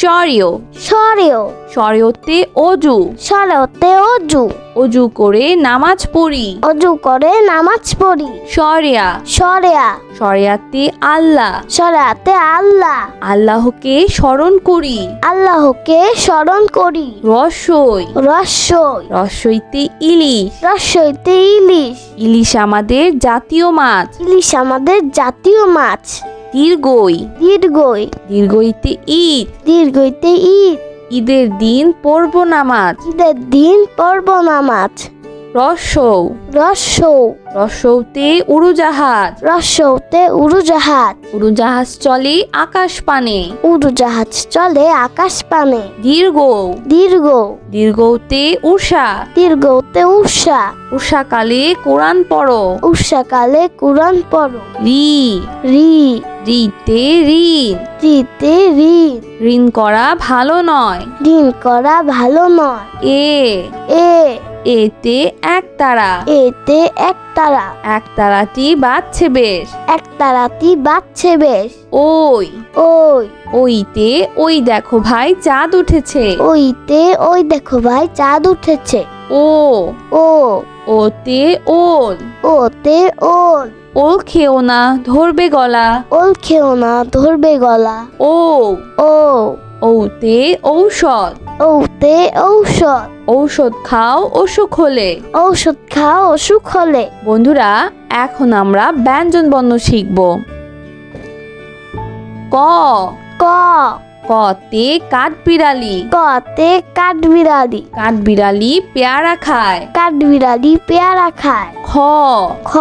স্বরীয় সরেও। স্বরীয়তে অজু। সরেওতে অজু। অজু করে নামাজ পড়ি। অজু করে নামাজ পড়ি। সরিয়া। সরেয়া। সরিয়াতে আল্লাহ। সরাতে আল্লাহ। আল্লাহকে স্মরণ করি। আল্লাহকে স্মরণ করি। রসই। রস্যই রসইতে ইলিশ। রস্যইতে ইলিশ। ইলিশ আমাদের জাতীয় মাছ। ইলিশ আমাদের জাতীয় মাছ। দীর্ঘই। দীর্ঘই। দীর্ঘইতে ঈদ। দীর্ঘইতে ঈদ। ঈদের দিন পড়ব নামাজ ঈদের দিন পর্ব নামাজ রসৌ রস্যৌ রসৌতে উড়োজাহাজ। রস্যৌতে উড়োজাহাজ। উড়োজাহাজ চলে আকাশ পানে উড়োজাহাজ চলে আকাশ পানে দীর্ঘ দীর্ঘ দীর্ঘতে উষা। দীর্ঘতে উষা। উষাকালে কোরআন পড়ো। উষাকালে কোরআন পড়ো। রি। রি। রিতে ঋণ। রিতে ঋণ। ঋণ করা ভালো নয়। ঋণ করা ভালো নয়। এ। এ। এতে এক তারা। এতে একতারা একতারাটি বাজছে বেশ। একতারাতি বাজছে বেশ। ওই। ওই। ওইতে ওই দেখো ভাই চাঁদ উঠেছে। ওইতে ওই দেখো ভাই চাঁদ উঠেছে। ও। ও। ওতে ওল। ওতে ওল। ওল খেও না ধরবে গলা। ওল খেও না ধরবে গলা। ও। ও। ওতে ঔষধ। ওতে ঔষধ। ঔষধ খাও অসুখ হলে ঔষধ খাও অসুখ হলে বন্ধুরা এখন আমরা ব্যঞ্জন বর্ণ শিখব। ক। ক। কতে কাঠবিড়ালি। কতে কাঠবিড়ালি। কাঠবিড়ালি পেয়ারা খায়। কাঠবিড়ালি পেয়ারা খায়। খ। খ।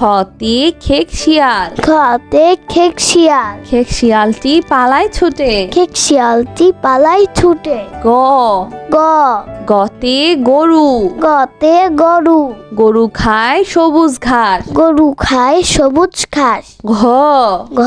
খতে খেক শিয়াল। খতে খেক শিয়াল। খেক শিয়ালটি পালায় ছুটে। খেক শিয়ালটি পালাই ছুটে। গ। গ। গতে গরু। গতে গরু। গরু খায় সবুজ ঘাস। গরু খায় সবুজ ঘাস। ঘ। ঘ।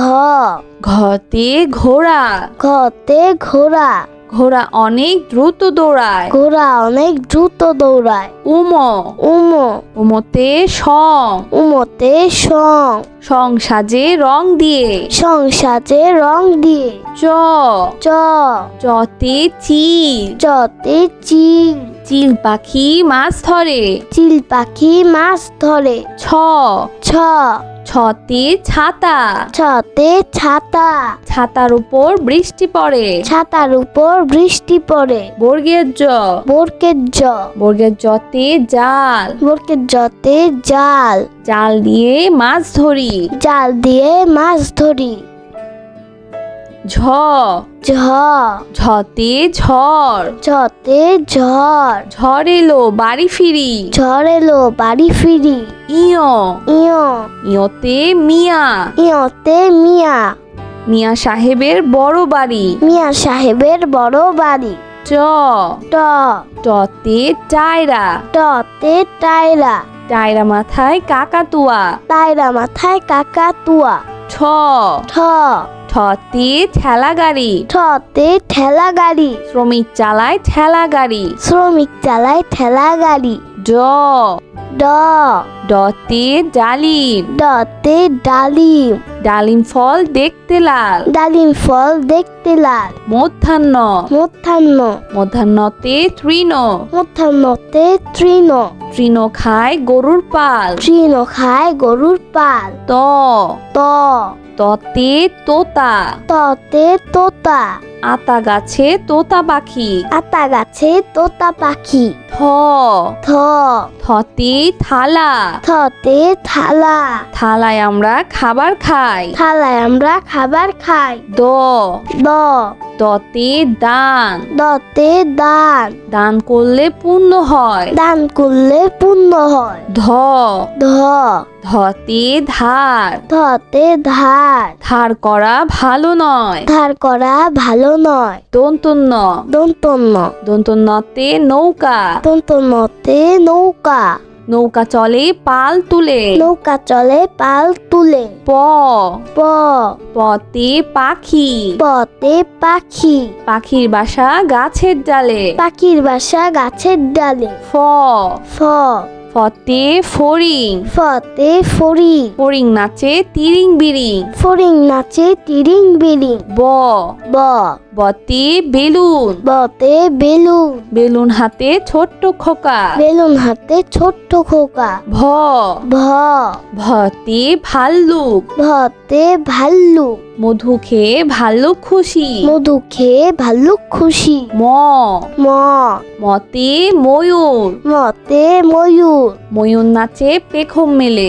ঘতে ঘোড়া। ঘতে ঘোড়া। ঘোড়া অনেক দ্রুত দৌড়ায়। ঘোড়া অনেক দ্রুত দৌড়ায়। উম। উম। উমতে সং। উমতে সং। সং সাজে রং দিয়ে। সংসাজে রং দিয়ে। চ। চ। চতে চিল। চতে চিল। চিল পাখি মাছ ধরে। চিল পাখি মাছ ধরে। ছ। ছ। ছতে ছাতা। ছতে ছাতা। ছাতার উপর বৃষ্টি পড়ে। ছাতার উপর বৃষ্টি পড়ে। বর্গের জ। বর্গের জ। বর্গের জতে জাল। বর্গের জতে জাল। জাল দিয়ে মাছ ধরি। জাল দিয়ে মাছ ধরি। ঝ। ঝ। ঝতে ঝড়। ঝতে ঝড়। ঝড় এলো বাড়ি ফিরি। ঝড় এলো বাড়ি ফিরি। ইয়। ইয়। ইয়তে মিয়া। ইয়তে মিয়া। মিয়া সাহেবের বড় বাড়ি। মিয়া সাহেবের বড় বাড়ি। ট। ট। টতে টায়রা। টতে টায়রা। টায়রা মাথায় কাকাতুয়া। টায়রা মাথায় কাকা তুয়া ঠ। ঠ। ঠতে ঠেলা গাড়ি ঠতে ঠেলা গাড়ি শ্রমিক চালায় ঠেলা গাড়ি শ্রমিক চালায় ঠেলা গাড়ি ড। ড। ডতে ডালিম। ডতে ডালিম। ডালিম ফল দেখতে লাল। ডালিম ফল দেখতে লাল। মধ্যাহ্ন। মধ্যাহ্ন। মধ্যাহ্নতে তৃণ। মধ্যাহ্নতে তৃণ। তৃণ খায় গরুর পাল। তৃণ খায় গরুর পাল। ত। ত। ততে তোতা। ততে তোতা। আতা গাছে তোতা পাখি। আতা গাছে তোতা পাখি। থ থ থতে থালা। থতে থালা। থালায় আমরা খাবার খাই। থালায় আমরা খাবার খাই। দ। দ। দতে দান। দতে দান। দান করলে পুণ্য হয়। দান করলে পুণ্য হয়। ধ। ধ। ধতে ধার। ধতে ধার। ধার করা ভালো নয়। ধার করা ভালো নয়। দন্তন্য। দন্তন্য। দন্তন্যতে নৌকা। দন্তন্যতে নৌকা। নৌকা চলে পাল তুলে। নৌকা চলে পাল তুলে। প। প। পতে পাখি। পতে পাখি। পাখির বাসা গাছের ডালে। পাখির বাসা গাছের ডালে। ফ। ফ। ফতে ফড়িং। ফতে ফড়ি। ফড়িং নাচে তিরিং বিরিং। ফড়িং নাচে তিরিং বিরিং। ব। ব। বতে বেলুন। বতে বেলুন। বেলুন হাতে ছোট্ট খোকা। বেলুন হাতে ছোট্ট খোকা। ভ। ভ। ভতে ভাল্লুক। ভতে ভাল্লুক। মধু খেয়ে ভাল্লুক খুশি। মধু খেয়ে ভাল্লুক খুশি। ম। ম। মতে ময়ূর। মতে ময়ূর। ময়ূর নাচে পেখম মেলে।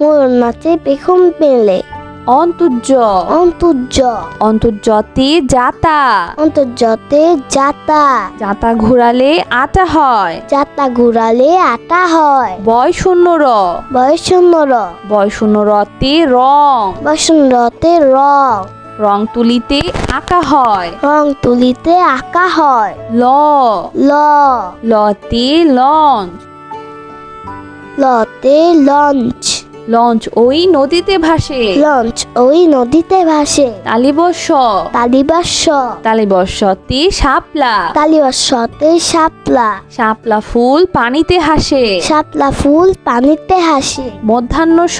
ময়ূর নাচে পেখম পেলে অন্তর্য। অন্তর্য। অন্তর্জতে জাতা অন্তর্জতে জাতা জাতা ঘোরালে আটা হয়। জাতা ঘুরালে আটা হয়। বয় শূন্য র। বয়সন্নর বয় শূন্য রতে রং। বসন্ততে রং। রং তুলিতে আঁকা হয়। রং তুলিতে আঁকা হয়। ল। ল। লতে লঞ্চ। লতে লঞ্চ। লঞ্চ ওই নদীতে ভাসে। লঞ্চ ওই নদীতে ভাসে। তালিবর্ষ। তালিবাস্য তালিবর্ষতে শাপলা। তালিবাস্যতে শাপলা। শাপলা ফুল পানিতে হাসে। শাপলা ফুল পানিতে হাসে। মধ্যাহ্ন স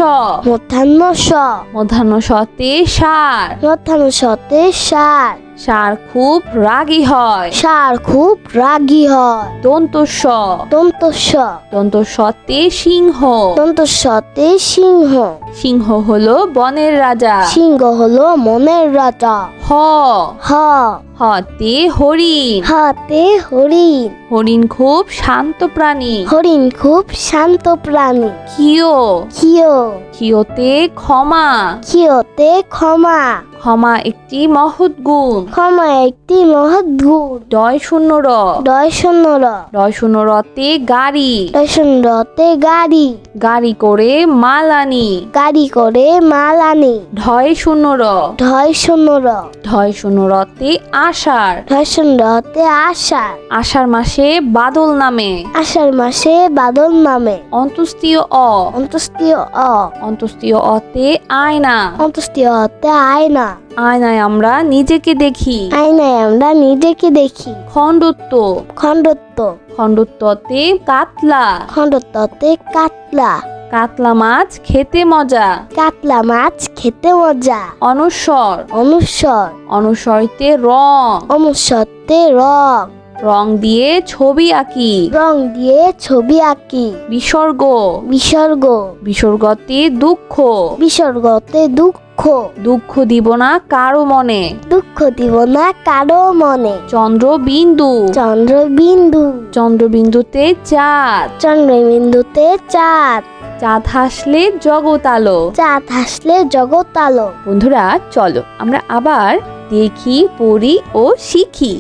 মধ্যাহ্ন স মধ্যাহ্ন সতে সার। মধ্যাহ্ন সতে সার। সার খুব রাগী হয়। সার খুব রাগী হয়। দন্ত স দন্ত স দন্ত সতে সিংহ। দন্ত সতে সিংহ। সিংহ হলো বনের রাজা। সিংহ হলো মনের রাজা। হ। হ। হতে হরিণ। হাতে হরিণ। হরিণ খুব শান্ত প্রাণী। হরিণ খুব শান্ত প্রাণী। কিয় কিয় কিয়তে ক্ষমা। কিয়তে ক্ষমা। ক্ষমা একটি মহৎ গুণ। ক্ষমা একটি মহৎ গুণ। ডয় শূন্য র ডয় শূন্য র ডয় শূন্য রতে গাড়ি। ডয় শূন্য রতে গাড়ি। গাড়ি করে মাল আনি। গাড়ি করে মাল আনি। ঢয় শূন্য র ঢয় শূন্য র ঢয় শূন্য রতে আষাঢ়। ঢয় শূন্য রতে আষাঢ়। আষাঢ় মাসে বাদল নামে। আষাঢ় মাসে বাদল নামে। অন্তুস্তীয় অ। অন্তস্তীয় অ। অন্তুস্তীয় অতে আয়না। অন্তস্তীয় অতে আয়না। আয়নায় আমরা নিজেকে দেখি। আয়নায় আমরা নিজেকে দেখি। খণ্ডত্ব। খণ্ডত্ব। খণ্ডত্বতে কাতলা। খণ্ডত্বতে কাতলা। কাতলা মাছ খেতে মজা। কাতলা মাছ খেতে মজা। অনস্বর অনুস্বর অনুস্বরিতে রং। অনুস্বরতে রং। রং দিয়ে ছবি আঁকি। রং দিয়ে ছবি আঁকি। বিসর্গ। বিসর্গ। বিসর্গতে দুঃখ। বিসর্গতে দুঃখ। দুঃখ। দুঃখ দিব না কারও মনে। দুঃখ দিব না কারও মনে। চন্দ্রবিন্দু। চন্দ্রবিন্দু। চন্দ্রবিন্দুতে চাঁদ। চন্দ্রবিন্দুতে চাঁদ। চাঁদ হাসলে জগৎ আলো। চাঁদ হাসলে জগৎ আলো। বন্ধুরা চলো আমরা আবার দেখি পড়ি ও শিখি।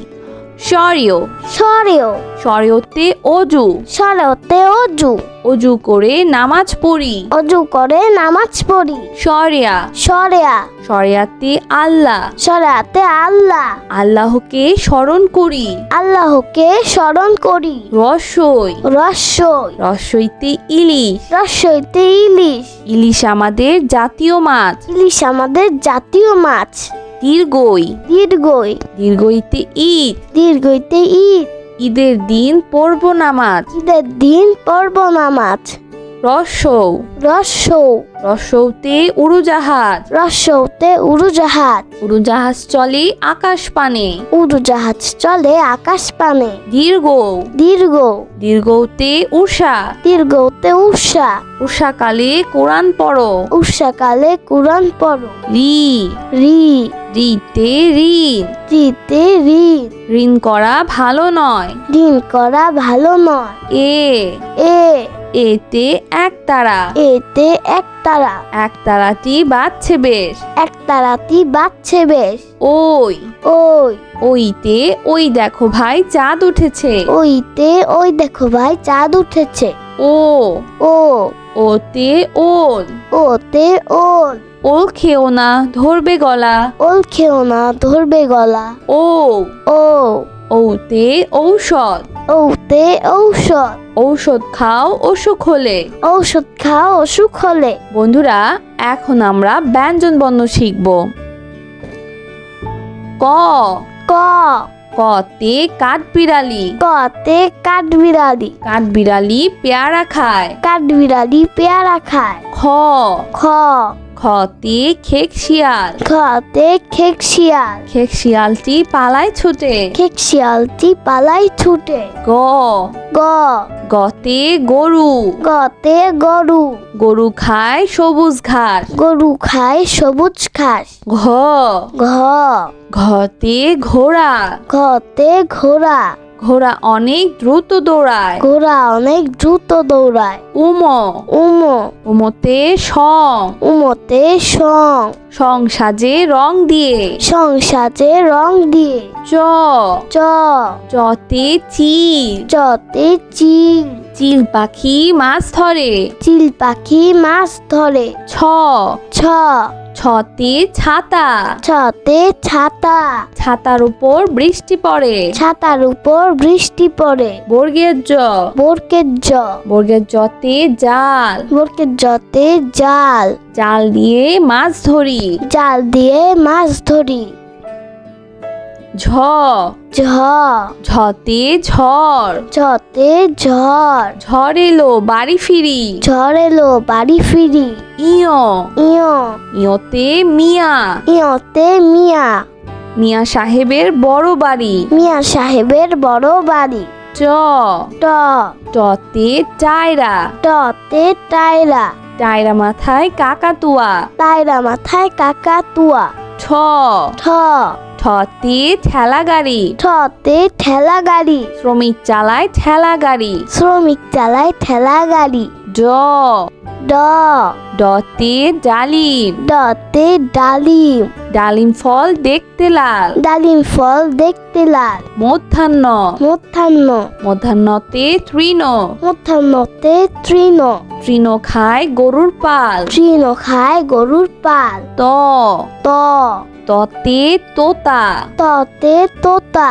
স্বরীয় সরেও। স্বরীয়তে অজু। সরতে অজু। অজু করে নামাজ পড়ি। অজু করে নামাজ পড়ি। সরিয়া। সরেয়া। সরিয়াতে আল্লাহ। সরাতে আল্লাহ। আল্লাহকে স্মরণ করি। আল্লাহকে স্মরণ করি। রসই। রস্যই রসইতে ইলিশ। রসইতে ইলিশ। ইলিশ আমাদের জাতীয় মাছ। ইলিশ আমাদের জাতীয় মাছ। দীর্ঘই। দীর্ঘই। দীর্ঘইতে ঈদ। দীর্ঘইতে ঈদ। ঈদের দিন পড়ব নামাজ ঈদের দিন পর্ব নামাজ রসৌ। রস্যৌ রসৌতে উড়োজাহাজ। রস্যৌতে উড়োজাহাজ। উড়োজাহাজ চলে আকাশ পানে উড়োজাহাজ চলে আকাশ পানে দীর্ঘ। দীর্ঘ। দীর্ঘতে উষা দীর্ঘতে উষা উষাকালে কোরআন পড়ো। উষাকালে কুরআন পড়ো। রি। রি। রিতে ঋণ। রিতে ঋণ। ঋণ করা ভালো নয়। ঋণ করা ভালো নয়। এ। এ। এতে এক তারা। এতে একতারা একতারাটি বাজছে বেশ। একতারাতি বাজছে বেশ। ওই। ওই। ওইতে ওই দেখো ভাই চাঁদ উঠেছে। ওইতে ওই দেখো ভাই চাঁদ উঠেছে। ও। ও। ওতে ওল। ওতে ওল। ওল খেও না ধরবে গলা। ওল খেও না ধরবে গলা। ও। ও। ওতে ঔষধ। ওতে ঔষধ। ঔষধ খাও অসুখ হলে। ঔষধ খাও অসুখ হলে। বন্ধুরা এখন আমরা ব্যঞ্জন বর্ণ শিখব। ক। ক। কতে কাঠবিড়ালি। কতে কাঠবিড়ালি। কাঠবিড়ালি পেয়ারা খায়। কাঠবিড়ালি পেয়ারা খায়। খ। খ। খতে খেক শিয়াল। খতে খেক শিয়াল। খেক শিয়ালটি পালায় ছুটে। খেক শিয়ালটি পালাই ছুটে। গ। গ। গতে গরু। গতে গরু। গরু খায় সবুজ ঘাস। গরু খায় সবুজ ঘাস। ঘ। ঘ। ঘতে ঘোড়া। ঘতে ঘোড়া। ঘোড়া অনেক দ্রুত দৌড়ায়। ঘোড়া অনেক দ্রুত দৌড়ায়। উম। উম। উমতে সং। উমতে সং। সং সাজে রং দিয়ে। সংসাজে রং দিয়ে। চ। চ। চতে চিল। চতে চিল। চিল পাখি মাছ ধরে। চিল পাখি মাছ ধরে। ছ। ছ। ছতে ছাতা। ছতে ছাতা। ছাতার উপর বৃষ্টি পড়ে। ছাতার উপর বৃষ্টি পড়ে। বর্গের জ। বর্গের জ। বর্গের জতে জাল। বর্গের জতে জাল। জাল দিয়ে মাছ ধরি। জাল দিয়ে মাছ ধরি। ঝ। ঝ। ঝতে ঝড়। ঝতে ঝড়। ঝড় এলো বাড়ি ফিরি। ঝড় এলো বাড়ি ফিরি। ইয়। ইয়। ইয়তে মিয়া। ইয়তে মিয়া। মিয়া সাহেবের বড় বাড়ি। মিয়া সাহেবের বড় বাড়ি। চ ট। টতে টায়রা। টতে টায়রা। টায়রা মাথায় কাকাতুয়া। টায়রা মাথায় কাকাতুয়া। ঠ। ঠ। ঠতে ঠেলা গাড়ি ঠতে ঠেলা গাড়ি শ্রমিক চালায় ঠেলা গাড়ি শ্রমিক চালায় ঠেলা গাড়ি ড। ড। ডতে ডালিম। ডতে ডালিম। ডালিম ফল দেখতে লাল। ডালিম ফল দেখতে লাল। মধ্যাহ্ন। মধ্যাহ্ন। মধ্যাহ্নতে তৃণ। মধ্যাহ্নতে তৃণ। তৃণ খায় গরুর পাল। তৃণ খায় গরুর পাল। ত। ত। ততে তোতা। ততে তোতা।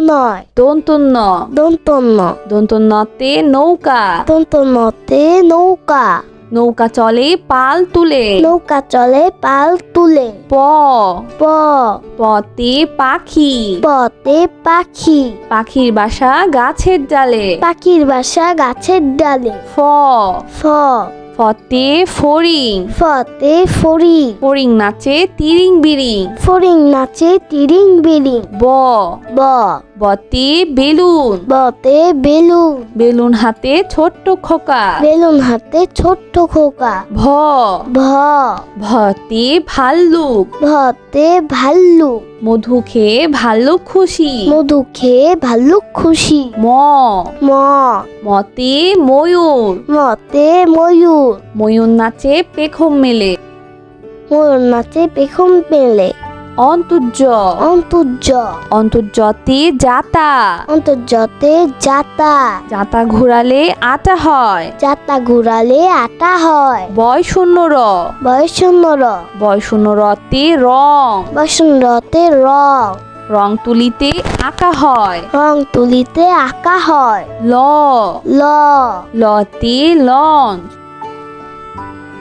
নয় দন্তন্য দন্তন্য দন্তন্যতে নৌকা। দন্তন্যতে নৌকা। নৌকা চলে পাল তুলে। নৌকা চলে পাল তুলে। প। প। পতে পাখি। পতে পাখি। পাখির বাসা গাছের ডালে। পাখির বাসা গাছের ডালে। ফ। ফ। ফতে ফড়িং ফতে ফড়িং ফরিং নাচে তিরিং বিরিং। ফড়িং নাচে তিরিং বিরিং। ব। ব। বতে বেলুন। বতে বেলুন। বেলুন হাতে ছোট্ট খোকা। বেলুন হাতে ছোট্ট খোকা। ভ। ভ। ভতে ভাল্লুক। ভতে ভাল্লুক। মধু খেয়ে ভাল্লুক খুশি। মধু খেয়ে ভাল্লুক খুশি। ম। ম। মতে ময়ূর। মতে ময়ূর। ময়ূর নাচে পেখম মেলে। ময়ূর নাচে পেখম পেলে অন্তর্য। অন্তর্য। অন্তর্যতে জাতা অন্তর্জতে জাতা জাতা ঘুরালে আটা হয়। জাতা ঘুরালে আটা হয়। বয় শূন্য র। বয়সন্নর বয় শূন্য রতে রং। বসন্ততে রং। রং তুলিতে আঁকা হয়। রং তুলিতে আঁকা হয়। ল। ল। লতে লঞ্চ।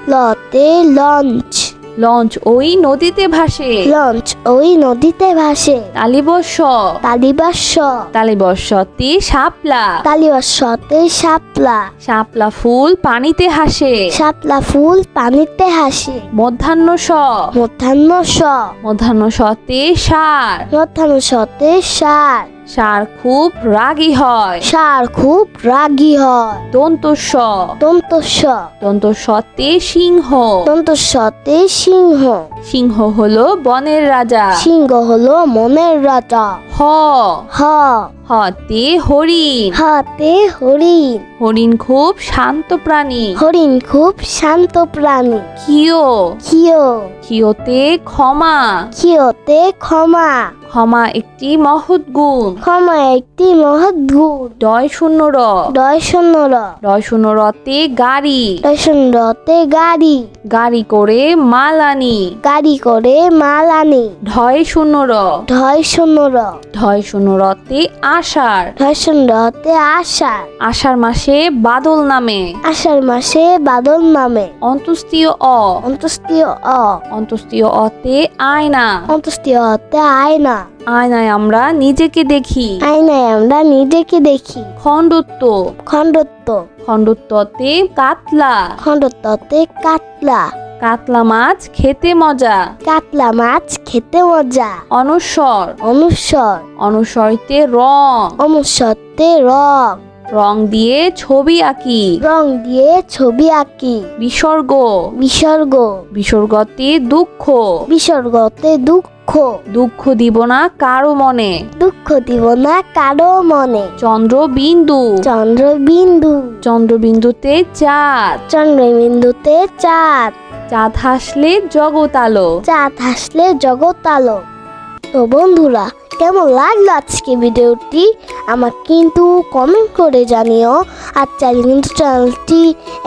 লতে লঞ্চ। লঞ্চ ওই নদীতে ভাসে। লঞ্চ ওই নদীতে ভাসে। তালিবর্ষ। তালিবাস্য তালিবর্ষতে শাপলা। তালিবাস্যতে শাপলা। শাপলা ফুল পানিতে হাসে। শাপলা ফুল পানিতে হাসে। মধ্যাহ্ন স মধ্যাহ্ন স মধ্যাহ্ন সতে সার। মধ্যাহ্ন সতে সার। সার খুব রাগী হয়। সার খুব রাগী হয়। দন্ত স দন্ত স দন্ত সতে সিংহ। দন্ত সতে সিংহ। সিংহ হলো বনের রাজা। সিংহ হলো মনের রাজা। হ। হ। হতে হরিণ। হাতে হরিণ। হরিণ খুব শান্ত প্রাণী। হরিণ খুব শান্ত প্রাণী। কিও কিয় কিওতে ক্ষমা। কিয়তে ক্ষমা। ক্ষমা একটি মহৎ গুণ। ক্ষমা একটি মহৎ গুণ। ডয় শূন্য র। দয় শূন্য র। ডয় শূন্য রতে গাড়ি। দয় শূন্য রতে গাড়ি। গাড়ি করে মাল আনি। গাড়ি করে মাল আনি। ঢয় শূন্য র। ঢয় শূন্য র। ঢয় শূন্য রতে আষাঢ়। ঢয় শূন্য রতে আষাঢ়। আষাঢ় মাসে বাদল নামে। আষাঢ় মাসে বাদল নামে। অন্তুস্তীয় অ। অন্তস্তীয় অ। অন্তুস্তীয় অতে আয়না। অন্তস্তীয় হতে আয়না। আয়নায় আমরা নিজেকে দেখি। আয়নায় আমরা নিজেকে দেখি। খণ্ডত্ব। খণ্ডত্ব। খণ্ডত্বতে কাতলা। খণ্ডত্বতে কাতলা। কাতলা মাছ খেতে মজা। কাতলা মাছ খেতে মজা। অনস্বর অনুস্বর অনুস্বরিতে রং। অনুস্বরতে রং। রং দিয়ে ছবি আঁকি। রং দিয়ে ছবি আঁকি। বিসর্গ। বিসর্গ। বিসর্গতে দুঃখ। বিসর্গতে দুঃখ। দুঃখ দিব না কারও মনে। দুঃখ দিব না কারও মনে। চন্দ্রবিন্দু। চন্দ্রবিন্দু। চন্দ্রবিন্দুতে চাঁদ। চন্দ্রবিন্দুতে চাঁদ। চাঁদ হাসলে জগৎ আলো। চাঁদ হাসলে জগৎ আলো। তো বন্ধুরা, কেমন লাগল আজকে ভিডিওটি? আমাকে কিন্তু কমেন্ট করে জানিও। আর কিন্তু চ্যানেলটি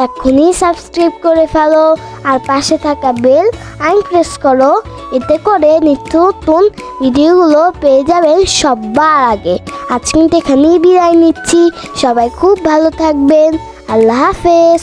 এখনই সাবস্ক্রাইব করে ফেলো। আর পাশে থাকা বেল আইন প্রেস করো। এতে করে নিত্য নতুন ভিডিওগুলো পেয়ে যাবেন সবার আগে। আজকে কিন্তু এখানেই বিদায় নিচ্ছি। সবাই খুব ভালো থাকবেন। আল্লাহ হাফেজ।